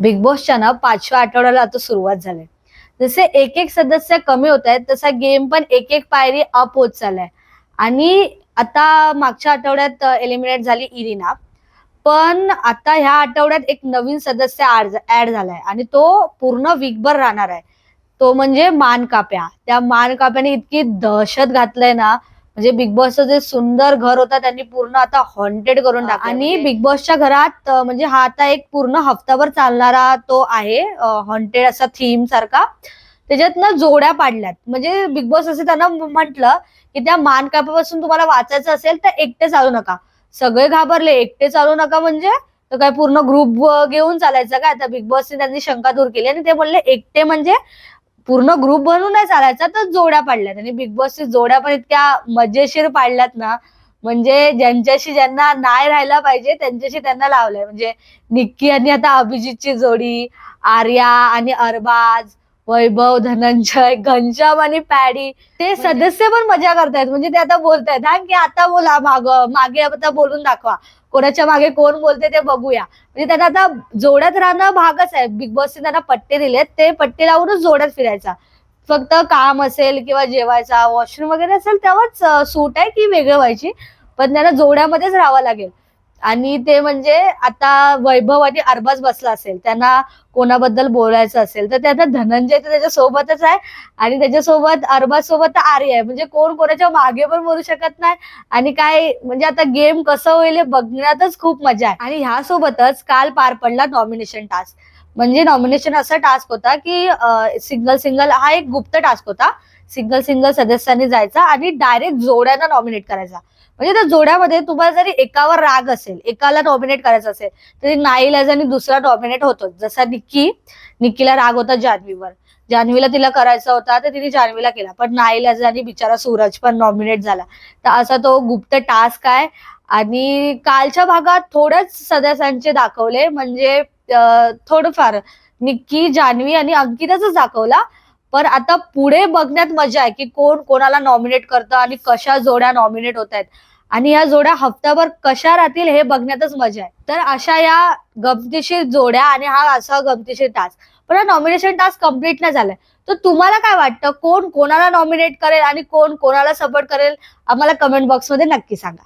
Big बॉसच्या ना पाचव्या आठवड्याला आता सुरुवात झाली. जसे एक एक सदस्य कमी होत आहेत तसा गेम पण एक एक पायरी अप होत चाललाय. आणि आता मागच्या आठवड्यात एलिमिनेट झाली इरिना. पण आता ह्या आठवड्यात एक नवीन सदस्य ऍड झालाय. आणि तो पूर्ण वीकभर राहणार आहे. तो म्हणजे मानकाप्या त्या मानकाप्याने इतकी दहशत घातलंय ना म्हणजे बिग बॉसचं जे सुंदर घर होतं त्यांनी पूर्ण आता हॉन्टेड करून टाकलं. आणि बिग बॉसच्या घरात म्हणजे हा आता एक पूर्ण हफ्ताभर चालणारा तो आहे हॉन्टेड असा थीम सारखा. त्याच्यात ना जोड्या पाडल्यात. म्हणजे बिग बॉस असं त्यांना म्हटलं की त्या मानकापापासून तुम्हाला वाचायचं असेल तर एकटे चालू नका. सगळे घाबरले एकटे चालू नका म्हणजे तर काय पूर्ण ग्रुप घेऊन चालायचं काय? आता बिग बॉसने त्यांनी शंका दूर केली आणि ते बोलले एकटे म्हणजे पूर्ण ग्रुप बनून नाही चालायचा तर जोड्या पाडल्यात. आणि बिग बॉसच्या जोड्या पण इतक्या मजेशीर पाडल्यात ना. म्हणजे ज्यांच्याशी ज्यांना नाही राहायला पाहिजे त्यांच्याशी त्यांना लावलंय. म्हणजे निक्की आणि आता अभिजितची जोडी आर्या आणि अरबाज वैभव धनंजय घनश्याम आणि पॅडी ते सदस्य पण मजा करतायत. म्हणजे ते आता बोलतायत. हा की आता बोला माग मागे आता बोलून दाखवा. कोणाच्या मागे कोण बोलते ते बघूया. म्हणजे त्यांना आता जोड्यात राहणं भागच आहे. बिग बॉसने त्यांना पट्टे दिलेत. ते पट्टे लावूनच जोड्यात फिरायचा. फक्त काम असेल किंवा जेवायचा वॉशरूम वगैरे असेल तेव्हाच सूट आहे की वेगळं व्हायची. पण त्यांना जोड्यामध्येच राहावं लागेल. आणि ते म्हणजे आता वैभव आणि अरबाज बसला असेल त्यांना कोणाबद्दल बोलायचं असेल तर त्याचा धनंजय तर त्याच्यासोबतच आहे आणि त्याच्यासोबत अरबाज सोबत तर आर्य आहे. म्हणजे कोण कोणाच्या मागे पण बोलू शकत नाही आणि काय म्हणजे आता गेम कसं होईल हे बघण्यातच खूप मजा आहे. आणि ह्यासोबतच काल पार पडला नॉमिनेशन टास्क म्हणजे नॉमिनेशन असा टास्क होता की सिंगल सिंगल हा एक गुप्त टास्क होता. सिंगल सिंगल सदस्यांनी जायचा आणि डायरेक्ट जोड्यांना नॉमिनेट करायचा. म्हणजे त्या जोड्यामध्ये तुम्हाला जरी एकावर राग असेल एकाला नॉमिनेट करायचा असेल तरी नाईलाजाने दुसरा नॉमिनेट होतो जसा निक्की निक्कीला राग होता जान्हवीवर. जान्हवीला तिला करायचा होता तर तिने जान्हवीला केला. पण नाईलाजाने बिचारा सूरज पण नॉमिनेट झाला. तर असा तो गुप्त टास्क आहे. आणि कालच्या भागात थोड्याच सदस्यांचे दाखवले. म्हणजे थोडंफार. निक्की जान्हवी आणि अंकिताच दाखवला. पण आता पुढे बघण्यात मजा आहे की कोण कोणाला नॉमिनेट करतं आणि कशा जोड्या नॉमिनेट होत आहेत. आणि या जोड्या हप्ताभर कशा राहतील हे बघण्यातच मजा आहे. तर अशा या गमतीशीर जोड्या आणि हा असा गमतीशीर टास्क पण हा नॉमिनेशन टास्क कंप्लीट नाही झालाय. तर तुम्हाला काय वाटतं? कोण कोणाला नॉमिनेट करेल आणि कोण कोणाला सपोर्ट करेल? आम्हाला कमेंट बॉक्समध्ये नक्की सांगा.